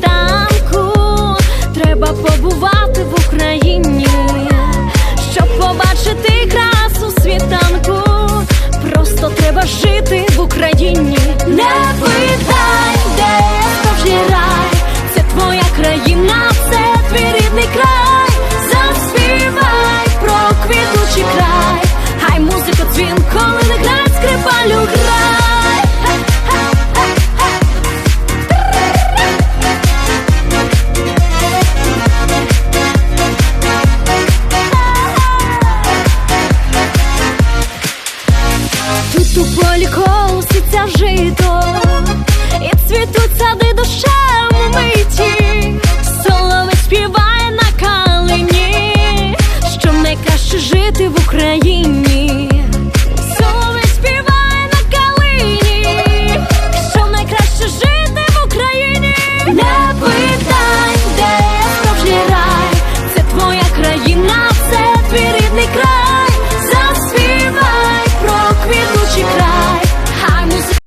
た У полі колоситься жито, і цвітуть сади душем миті, соловець співає на калині, що найкраще жити в Україні.